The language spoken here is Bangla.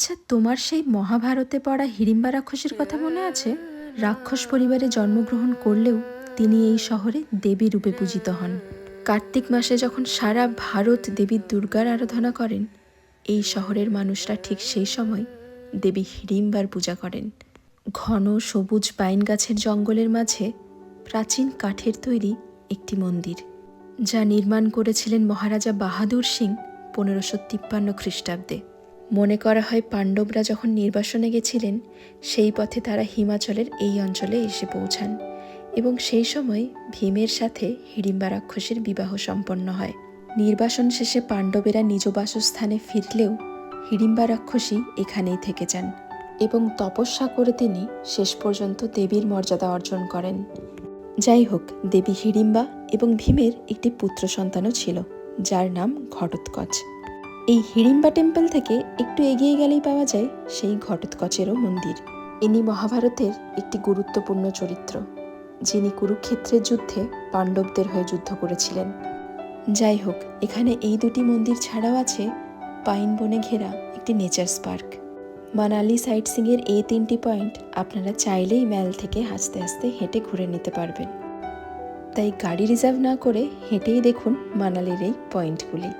আচ্ছা তোমার সেই মহাভারতে পড়া হিড়িম্বা রাক্ষসের কথা মনে আছে? রাক্ষস পরিবারে জন্মগ্রহণ করলেও তিনি এই শহরে দেবী রূপে পূজিত হন। কার্তিক মাসে যখন সারা ভারত দেবী দুর্গার আরাধনা করেন, এই শহরের মানুষরা ঠিক সেই সময় দেবী হিড়িম্বার পূজা করেন। ঘন সবুজ পাইন গাছের জঙ্গলের মাঝে প্রাচীন কাঠের তৈরি একটি মন্দির, যা নির্মাণ করেছিলেন মহারাজা বাহাদুর সিং পনেরোশো তিপ্পান্ন খ্রিস্টাব্দে। মনে করা হয় পাণ্ডবরা যখন নির্বাসনে গেছিলেন, সেই পথে তারা হিমাচলের এই অঞ্চলে এসে পৌঁছান এবং সেই সময় ভীমের সাথে হিড়িম্বা রাক্ষসের বিবাহ সম্পন্ন হয়। নির্বাসন শেষে পাণ্ডবেরা নিজ বাসস্থানে ফিরলেও হিড়িম্বা রাক্ষসী এখানেই থেকে যান এবং তপস্যা করে তিনি শেষ পর্যন্ত দেবীর মর্যাদা অর্জন করেন। যাই হোক, দেবী হিড়িম্বা এবং ভীমের একটি পুত্র সন্তানও ছিল, যার নাম ঘটোৎকচ। এই হিড়িম্বা টেম্পল থেকে একটু এগিয়ে গেলেই পাওয়া যায় সেই ঘটোৎকচেরও মন্দির। ইনি মহাভারতের একটি গুরুত্বপূর্ণ চরিত্র, যিনি কুরুক্ষেত্রের যুদ্ধে পাণ্ডবদের হয়ে যুদ্ধ করেছিলেন। যাই হোক, এখানে এই দুটি মন্দির ছাড়াও আছে পাইন বনে ঘেরা একটি নেচার্স পার্ক। মানালি সাইট সিংয়ের এই তিনটি পয়েন্ট আপনারা চাইলেই ম্যাল থেকে হাসতে হাসতে হেঁটে ঘুরে নিতে পারবেন। তাই গাড়ি রিজার্ভ না করে হেঁটেই দেখুন মানালির এই পয়েন্টগুলি।